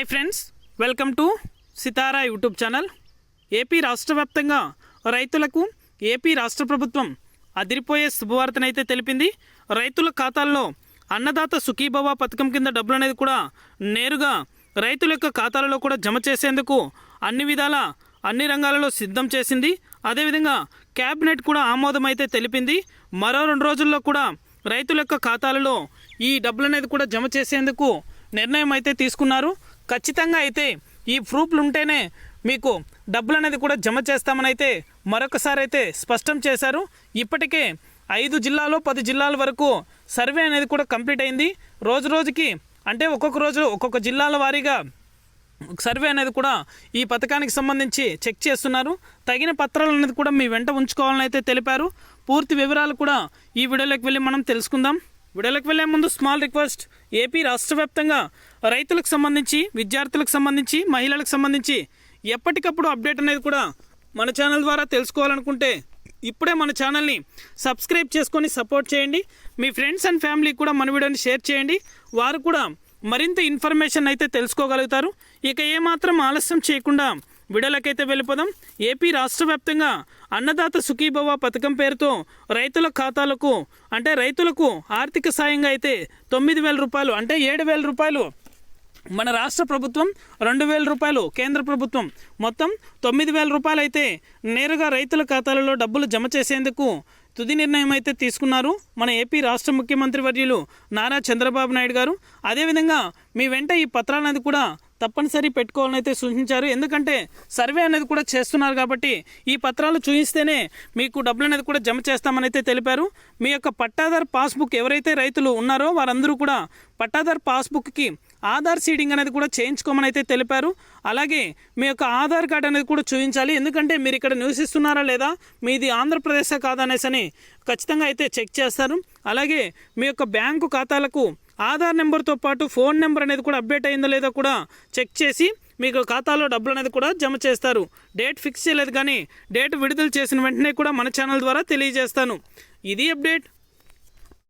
Hi friends welcome to Sitara YouTube channel. AP రాష్ట్ర వ్యాప్తంగా రైతులకు ఏపీ రాష్ట్ర ప్రభుత్వం అదిరిపోయే శుభవార్తనైతే తెలిపింది. రైతుల ఖాతాల్లో అన్నదాత సుఖీభవ పథకం కింద డబ్బులు అనేది కూడా నేరుగా రైతుల యొక్క ఖాతాలలో కూడా జమ చేసేందుకు అన్ని విధాల అన్ని రంగాలలో సిద్ధం చేసింది. అదేవిధంగా క్యాబినెట్ కూడా ఆమోదం అయితే తెలిపింది. మరో రెండు రోజుల్లో కూడా రైతుల యొక్క ఖాతాలలో ఈ డబ్బులు అనేది కూడా జమ చేసేందుకు నిర్ణయం అయితే తీసుకున్నారు. ఖచ్చితంగా అయితే ఈ ప్రూఫ్లు ఉంటేనే మీకు డబ్బులు అనేది కూడా జమ చేస్తామని అయితే మరొకసారి అయితే స్పష్టం చేశారు. ఇప్పటికే ఐదు జిల్లాలో పది జిల్లాల వరకు సర్వే అనేది కూడా కంప్లీట్ అయింది. రోజు రోజుకి అంటే ఒక్కొక్క రోజు ఒక్కొక్క జిల్లాల వారీగా సర్వే అనేది కూడా ఈ పథకానికి సంబంధించి చెక్ చేస్తున్నారు. తగిన పత్రాలు అనేది కూడా మీ వెంట ఉంచుకోవాలని అయితే తెలిపారు. పూర్తి వివరాలు కూడా ఈ వీడియోలోకి వెళ్ళి మనం తెలుసుకుందాం. విడలకు వెళ్ళే ముందు స్మాల్ రిక్వెస్ట్ ఏపీ రాష్ట్ర వ్యాప్తంగా రైతులకు సంబంధించి విద్యార్థులకు సంబంధించి మహిళలకు సంబంధించి ఎప్పటికప్పుడు అప్డేట్ అనేది కూడా మన ఛానల్ ద్వారా తెలుసుకోవాలనుకుంటే ఇప్పుడే మన ఛానల్ని సబ్స్క్రైబ్ చేసుకొని సపోర్ట్ చేయండి. మీ ఫ్రెండ్స్ అండ్ ఫ్యామిలీకి కూడా మన వీడియోని షేర్ చేయండి. వారు కూడా మరింత ఇన్ఫర్మేషన్ అయితే తెలుసుకోగలుగుతారు. ఇక ఏమాత్రం ఆలస్యం చేయకుండా విడలకైతే వెళ్ళిపోదాం. ఏపీ రాష్ట్ర వ్యాప్తంగా అన్నదాత సుఖీభవ పథకం పేరుతో రైతుల ఖాతాలకు అంటే రైతులకు ఆర్థిక సాయంగా అయితే తొమ్మిది వేల రూపాయలు అంటే ఏడు వేల రూపాయలు. మన రాష్ట్ర ప్రభుత్వం రెండు వేల రూపాయలు కేంద్ర ప్రభుత్వం మొత్తం తొమ్మిది వేల రూపాయలు అయితే నేరుగా రైతుల ఖాతాలలో డబ్బులు జమ చేసేందుకు తుది నిర్ణయం అయితే తీసుకున్నారు మన ఏపీ రాష్ట్ర ముఖ్యమంత్రి వర్యులు నారా చంద్రబాబు నాయుడు గారు. అదేవిధంగా మీ వెంట ఈ పత్రాలనేది కూడా తప్పనిసరి పెట్టుకోవాలని అయితే సూచించారు. ఎందుకంటే సర్వే అనేది కూడా చేస్తున్నారు కాబట్టి ఈ పత్రాలు చూపిస్తేనే మీకు డబ్బులు అనేది కూడా జమ చేస్తామని అయితే తెలిపారు. మీ యొక్క పట్టాదార్ పాస్బుక్ ఎవరైతే రైతులు ఉన్నారో వారందరూ కూడా పట్టాదార్ పాస్బుక్కి ఆధార్ సీడింగ్ అనేది కూడా చేయించుకోమని అయితే తెలిపారు. అలాగే మీ యొక్క ఆధార్ కార్డ్ అనేది కూడా చూపించాలి ఎందుకంటే మీరు ఇక్కడ నివసిస్తున్నారా లేదా? మీది ఆంధ్రప్రదేశ్ కాదా అనేసి అని ఖచ్చితంగా అయితే చెక్ చేస్తారు. అలాగే మీ యొక్క బ్యాంకు ఖాతాలకు ఆధార్ నెంబర్తో పాటు ఫోన్ నెంబర్ అనేది కూడా అప్డేట్ అయిందో లేదో కూడా చెక్ చేసి మీకు ఖాతాలో డబ్బులు అనేది కూడా జమ చేస్తారు. డేట్ ఫిక్స్ చేయలేదు కానీ డేట్ విడుదల చేసిన వెంటనే కూడా మన ఛానల్ ద్వారా తెలియజేస్తాను. ఇది అప్డేట్.